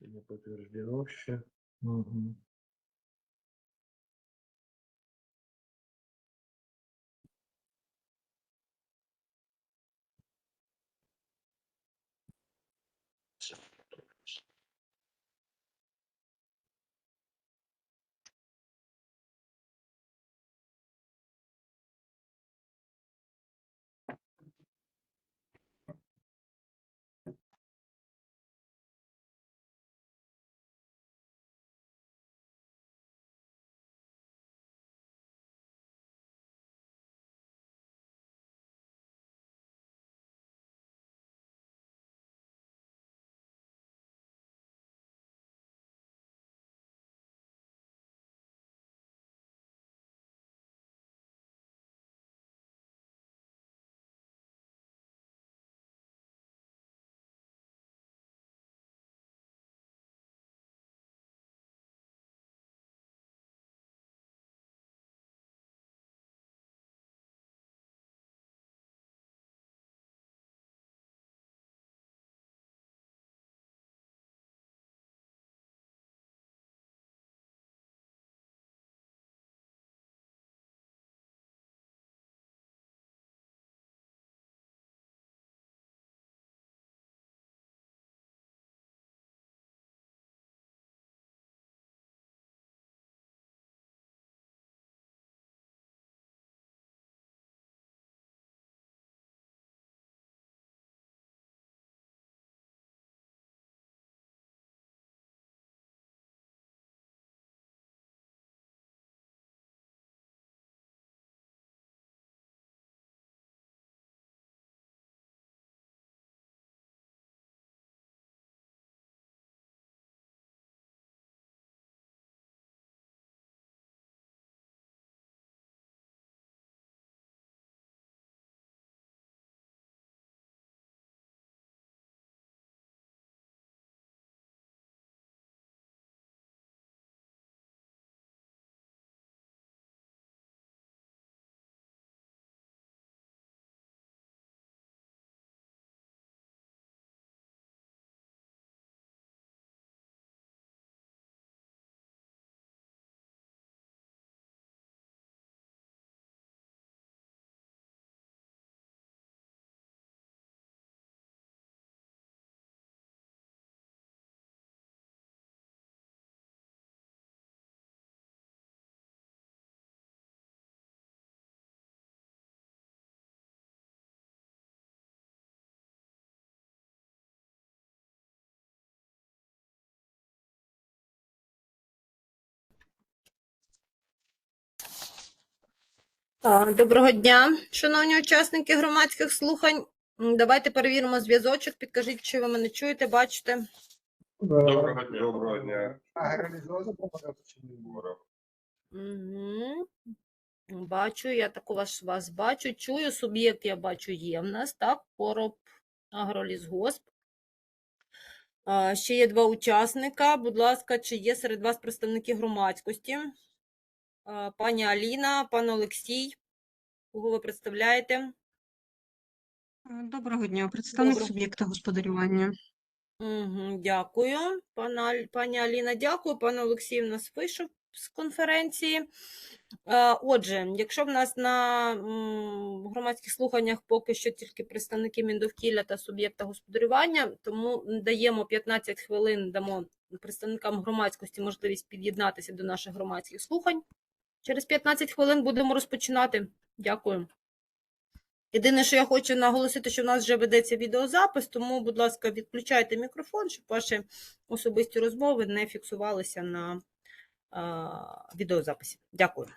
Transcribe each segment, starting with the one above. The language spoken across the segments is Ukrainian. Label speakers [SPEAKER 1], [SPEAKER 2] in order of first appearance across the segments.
[SPEAKER 1] Не подтверждено вообще. Мгм.
[SPEAKER 2] Так, Доброго дня, шановні учасники громадських слухань. Давайте перевіримо зв'язочок. Підкажіть, чи ви мене чуєте, бачите.
[SPEAKER 1] Доброго дня. Доброго дня.
[SPEAKER 2] Угу. Бачу, я таку вас, вас бачу. Чую, суб'єкт я бачу є в нас, так, короб агролісгосп. Ще є два учасника. Будь ласка, чи є серед вас представники громадськості? Пані Аліна, пан Олексій, кого ви представляєте?
[SPEAKER 3] Е, Доброго дня, представник
[SPEAKER 2] Доброго.
[SPEAKER 3] суб'єкта господарювання.
[SPEAKER 2] Угу, дякую, пана, пані Аліна, дякую. Пан Олексій в нас вийшов з конференції. Е, Отже, якщо в нас на громадських слуханнях поки що тільки представники Міндовкілля та суб'єкта господарювання, тому даємо 15 хвилин, дамо представникам громадськості можливість під'єднатися до наших громадських слухань. Через 15 хвилин будемо розпочинати. Дякую. Єдине, що я хочу наголосити, що в нас вже ведеться відеозапис, тому, будь ласка, відключайте мікрофон, щоб ваші особисті розмови не фіксувалися на е, відеозаписі. Дякую.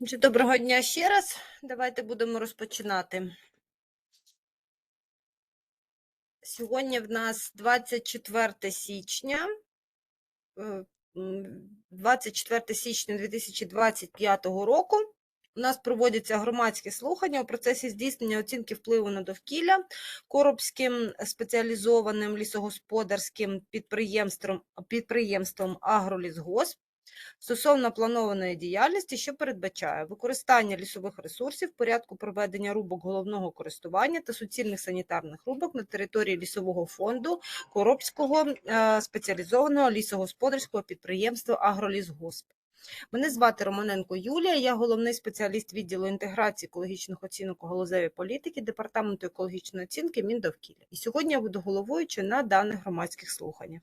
[SPEAKER 2] Доброго дня ще раз. Давайте будемо розпочинати. Сьогодні в нас 24 січня. е, 24 січня 2025 року. У нас проводяться громадські слухання у процесі здійснення оцінки впливу на довкілля Коробським спеціалізованим лісогосподарським підприємством, підприємством «Агролісгосп» стосовно планованої діяльності, що передбачає використання лісових ресурсів в порядку проведення рубок головного користування та суцільних санітарних рубок на території лісового фонду Коробського е, спеціалізованого лісогосподарського підприємства «Агролісгосп». Мене звати Романенко Юлія, я головний спеціаліст відділу інтеграції екологічних оцінок у галузевій політики Департаменту екологічної оцінки Міндовкілля. І сьогодні я буду головуючою на даних громадських слуханнях.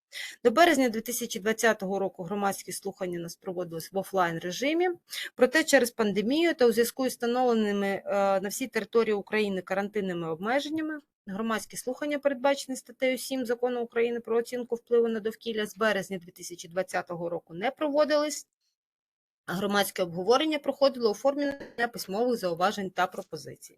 [SPEAKER 2] До березня 2020 року громадські слухання нас проводились в офлайн режимі. Проте через пандемію та у зв'язку із встановленими е, на всій території України карантинними обмеженнями громадські слухання, передбачені статтею 7 Закону України про оцінку впливу на довкілля з березня 2020 року не проводились. а Громадське обговорення проходило у формі письмових зауважень та пропозицій.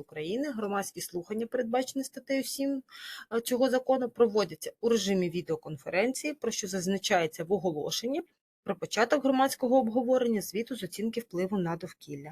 [SPEAKER 2] України громадські слухання, передбачені статтею 7 е, цього закону, проводяться у режимі відеоконференції, про що зазначається в оголошенні про початок громадського обговорення звіту з оцінки впливу на довкілля.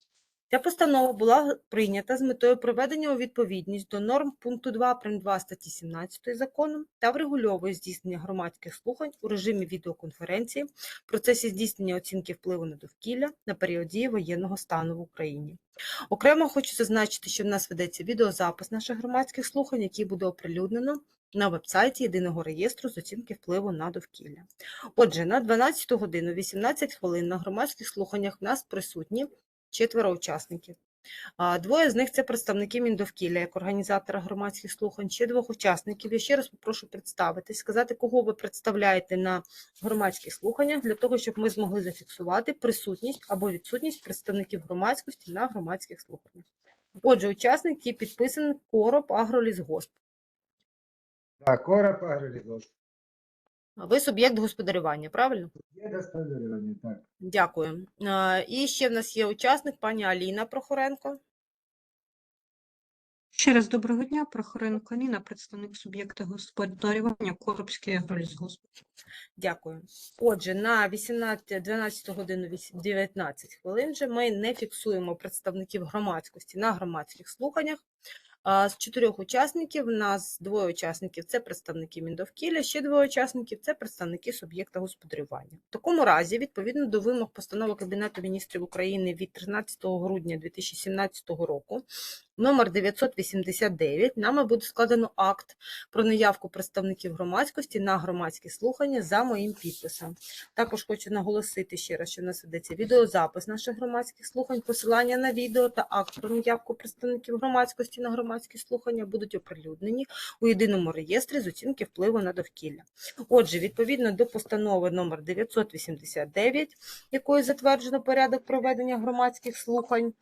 [SPEAKER 2] Ця постанова була прийнята з метою приведення у відповідність до норм пункту 2 прим. 2 статті 17 закону та врегульовує здійснення громадських слухань у режимі відеоконференції в процесі здійснення оцінки впливу на довкілля на період дії воєнного стану в Україні. Окремо хочу зазначити, що в нас ведеться відеозапис наших громадських слухань, який буде оприлюднено на веб-сайті Єдиного реєстру з оцінки впливу на довкілля. Отже, на 12 годину 18 хвилин на громадських слуханнях в нас присутні четверо учасників. Двоє з них це представники Міндовкілля як організатора громадських слухань. Ще двох учасників. Я ще раз попрошу представитись, сказати, кого ви представляєте на громадських слуханнях, для того, щоб ми змогли зафіксувати присутність або відсутність представників громадськості на громадських слуханнях. Отже, учасник, який підписаний Короб Агролісгосп.
[SPEAKER 1] Так, короб агролізос.
[SPEAKER 2] Ви суб'єкт господарювання, правильно?
[SPEAKER 1] Є господарювання, так.
[SPEAKER 2] Дякую. І ще в нас є учасник, пані Аліна Прохоренко.
[SPEAKER 3] Ще раз доброго дня, Прохоренко Ніна, представник суб'єкта господарювання Коробський агролісгосп.
[SPEAKER 2] Дякую. Отже, на 18, 12 годину віс- 19 хвилин вже ми не фіксуємо представників громадськості на громадських слуханнях. З чотирьох учасників у нас двоє учасників це представники Міндовкілля, ще двоє учасників це представники суб'єкта господарювання. В такому разі, відповідно до вимог постанови Кабінету міністрів України від 13 грудня 2017 року, номер 989, нами буде складено акт про наявку представників громадськості на громадські слухання за моїм підписом. Також хочу наголосити ще раз, що в нас ведеться відеозапис наших громадських слухань, посилання на відео та акт про наявку представників громадськості на громадські слухання будуть оприлюднені у єдиному реєстрі з оцінки впливу на довкілля. Отже, відповідно до постанови номер 989, якою затверджено порядок проведення громадських слухань,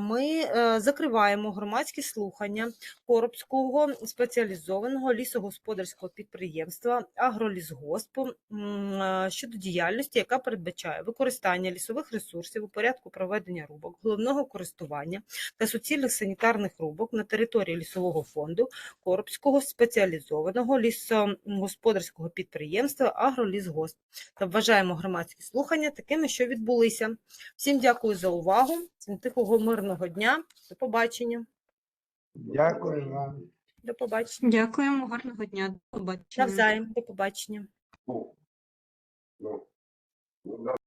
[SPEAKER 2] ми е, закриваємо громадські слухання Коробського спеціалізованого лісогосподарського підприємства Агролісгоспу е, щодо діяльності, яка передбачає використання лісових ресурсів у порядку проведення рубок, головного користування та суцільних санітарних рубок на території лісового фонду Коробського спеціалізованого лісогосподарського підприємства Агролісгосп та вважаємо громадські слухання такими, що відбулися. Всім дякую за увагу. Всім тихого мирного дня. До побачення.
[SPEAKER 1] Дякую вам.
[SPEAKER 2] До побачення.
[SPEAKER 3] Дякуємо, гарного дня. До побачення.
[SPEAKER 2] Навзаєм. До побачення.
[SPEAKER 4] Ну, ну, ну.